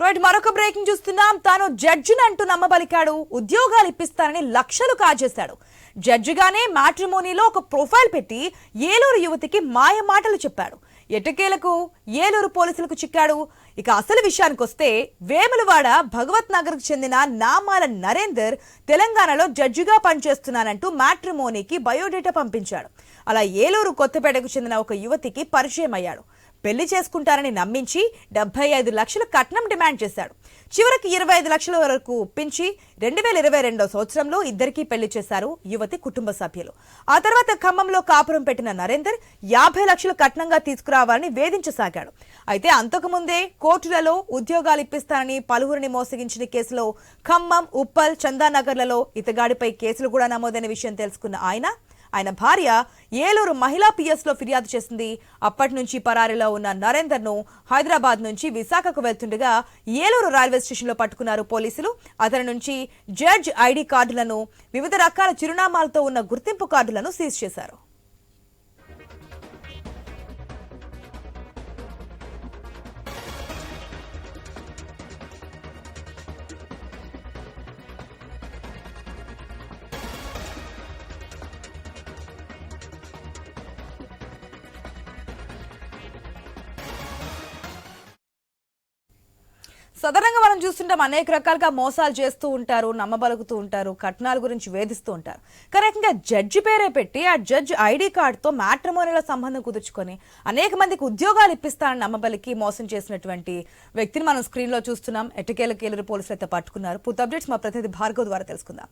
Right మరొక breaking చూస్తున్నాం. తాను జడ్జిని అంటూ నమ్మబలికాడు. ఉద్యోగాలు ఇప్పిస్తానని లక్షలు కాజేశాడు. జడ్జిగానే మ్యాట్రిమోనీలో ఒక ప్రొఫైల్ పెట్టి ఏలూరు యువతికి మాయ మాటలు చెప్పాడు. ఎటకేలకు? ఏలూరు పోలీసులకు చిక్కాడు. ఇక అసలు విషయానికి వస్తే వేములవాడ భగవత్ నగర్కు చెందిన నామాల నరేందర్ తెలంగాణలో జడ్జిగా పనిచేస్తున్నానంటూ మ్యాట్రిమోనీకి బయోడేటా పంపించాడు. అలా ఏలూరు కొత్తపేటకు చెందిన ఒక యువతికి పరిచయం అయ్యాడు పెళ్ళి చేసుకుంటారని నమ్మించి డెబ్బై ఐదు లక్షలు కట్నం డిమాండ్ చేశాడు. చివరికి ఇరవై ఐదు లక్షల వరకు ఒప్పించి రెండు వేల ఇరవై రెండో సంవత్సరంలో ఇద్దరికీ పెళ్ళి చేశారు యువతి కుటుంబ సభ్యులు. ఆ తర్వాత ఖమ్మంలో కాపురం పెట్టిన నరేందర్ యాభై లక్షలు కట్నంగా తీసుకురావాలని వేధించసాగాడు. అయితే అంతకుముందే కోర్టులలో ఉద్యోగాలు ఇప్పిస్తానని పలువురిని మోసగించిన కేసులో ఖమ్మం ఉప్పల్ చందానగర్లలో ఇతగాడిపై కేసులు కూడా నమోదైన విషయం తెలుసుకున్న ఆయన ఆయన భార్య ఏలూరు మహిళా పిఎస్లో ఫిర్యాదు చేసింది. అప్పటి నుంచి పరారీలో ఉన్న నరేందర్ను హైదరాబాద్ నుంచి విశాఖకు వెళ్తుండగా ఏలూరు రైల్వే స్టేషన్లో పట్టుకున్నారు పోలీసులు. అతని నుంచి జడ్జ్ ఐడి కార్డులను వివిధ రకాల చిరునామాలతో ఉన్న గుర్తింపు కార్డులను సీజ్ చేశారు. సాధారణంగా మనం చూస్తుంటాం అనేక రకాలుగా మోసాలు చేస్తూ ఉంటారు నమ్మబలుగుతూ ఉంటారు కట్నాల గురించి వేధిస్తూ ఉంటారు. కరెక్ట్గా జడ్జి పేరే పెట్టి ఆ జడ్జ్ ఐడి కార్డుతో మ్యాట్రిమోనియల్ సంబంధం కుదుర్చుకొని అనేక మందికి ఉద్యోగాలు ఇప్పిస్తానని నమ్మబలికి మోసం చేసినటువంటి వ్యక్తిని మనం స్క్రీన్లో చూస్తున్నాం. ఎట్టకేల కేలరి పోలీసులు అయితే పట్టుకున్నారు. పూర్తి అప్డేట్స్ మా ప్రతినిధి భార్గవ్ ద్వారా తెలుసుకుందాం.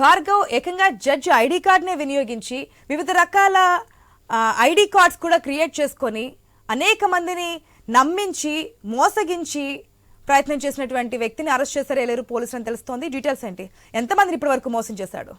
భార్గవ్ ఏకంగా జడ్జ్ ఐడి కార్డునే వినియోగించి వివిధ రకాల ఐడి కార్డ్స్ కూడా క్రియేట్ చేసుకొని అనేక మందిని నమ్మించి మోసగించి ప్రయత్నం చేసినటువంటి వ్యక్తిని అరెస్ట్ చేశారు ఏలేరు పోలీసులు అని తెలుస్తోంది. డీటెయిల్స్ ఏంటి? ఎంతమందిని ఇప్పటి వరకు మోసం చేశాడు?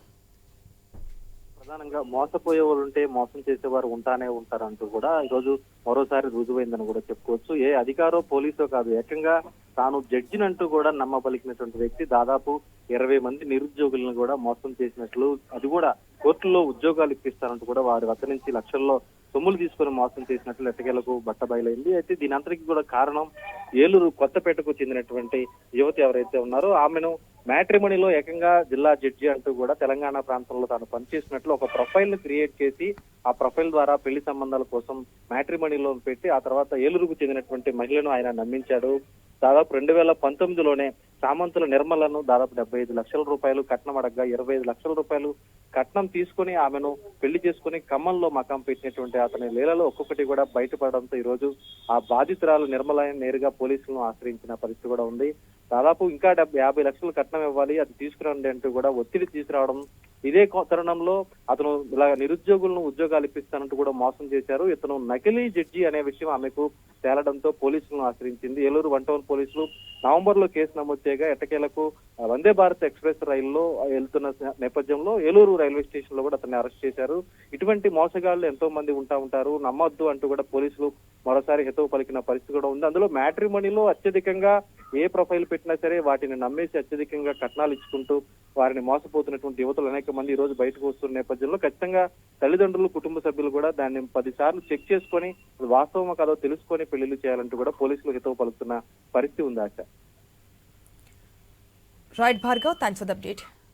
ప్రధానంగా మోసపోయే వాళ్ళు ఉంటే మోసం చేసేవారు ఉంటానే ఉంటారంటూ కూడా ఈరోజు మరోసారి రుజువైందని కూడా చెప్పుకోవచ్చు. ఏ అధికారో పోలీసో కాదు. ఏకంగా తాను జడ్జినంటూ కూడా నమ్మబలికినటువంటి వ్యక్తి దాదాపు ఇరవై మంది నిరుద్యోగులను కూడా మోసం చేసినట్లు అది కూడా కోర్టులో ఉద్యోగాలు ఇప్పిస్తారంటూ కూడా వారి వద్ద నుంచి లక్షల్లో సొమ్ములు తీసుకొని మోసం చేసినట్లు ఎట్టకేలకు బట్ట బయలైంది. అయితే దీని అంతటికి కూడా కారణం ఏలూరు కొత్తపేటకు చెందినటువంటి యువతి ఎవరైతే ఉన్నారో ఆమెను మ్యాట్రిమోనీలో ఏకంగా జిల్లా జడ్జి అంటూ కూడా తెలంగాణ ప్రాంతంలో తాను పనిచేసినట్లు ఒక ప్రొఫైల్ క్రియేట్ చేసి ఆ ప్రొఫైల్ ద్వారా పెళ్ళి సంబంధాల కోసం మ్యాట్రిమోనీలో పెట్టి ఆ తర్వాత ఏలూరుకు చెందినటువంటి మహిళను ఆయన నమ్మించాడు. దాదాపు రెండు వేల పంతొమ్మిదిలోనే సామంతుల నిర్మలను దాదాపు డెబ్బై ఐదు లక్షల రూపాయలు కట్నం అడగ్గా ఇరవై ఐదు లక్షల రూపాయలు కట్నం తీసుకుని ఆమెను పెళ్ళి చేసుకుని ఖమ్మంలో మకాం పెట్టినటువంటి అతని లీలలో ఒక్కొక్కటి కూడా బయటపడడంతో ఈ రోజు ఆ బాధితురాలు నిర్మలని నేరుగా పోలీసులను ఆశ్రయించిన పరిస్థితి కూడా ఉంది. దాదాపు ఇంకా డెబ్బై యాభై లక్షలు కట్నం ఇవ్వాలి అది తీసుకురండి అంటూ కూడా ఒత్తిడి తీసుకురావడం ఇదే తరుణంలో అతను ఇలా నిరుద్యోగులను ఉద్యోగాలు ఇప్పిస్తానంటూ కూడా మోసం చేశారు. ఇతను నకిలీ జడ్జి అనే విషయం ఆమెకు తేలడంతో పోలీసులను ఆశ్రయించింది. ఏలూరు వన్ టౌన్ పోలీసులు నవంబర్లో కేసు నమోదు చేయగా ఎట్టకేలకు వందే భారత్ ఎక్స్ప్రెస్ రైల్లో వెళ్తున్న నేపథ్యంలో ఏలూరు రైల్వే స్టేషన్లో కూడా అతన్ని అరెస్ట్ చేశారు. ఇటువంటి మోసగాళ్ళు ఎంతో మంది ఉంటా ఉంటారు. నమ్మొద్దు అంటూ కూడా పోలీసులు మరోసారి హితవు పలికిన పరిస్థితి కూడా ఉంది. అందులో మ్యాట్రిమనీలో అత్యధికంగా ఏ ప్రొఫైల్ పెట్టినా సరే వాటిని నమ్మేసి అత్యధికంగా కట్నాలు ఇచ్చుకుంటూ వారిని మోసపోతున్నటువంటి యువతలు అనేక మంది ఈ రోజు బయటకు వస్తున్న నేపథ్యంలో ఖచ్చితంగా తల్లిదండ్రులు కుటుంబ సభ్యులు కూడా దాన్ని పది సార్లు చెక్ చేసుకొని అది వాస్తవమో కాదో తెలుసుకొని పెళ్ళిళ్ళు చేయాలంటూ కూడా పోలీసులు హితవు పలుకుతున్న పరిస్థితి ఉంది ఆశ. Right Bhargav thanks for update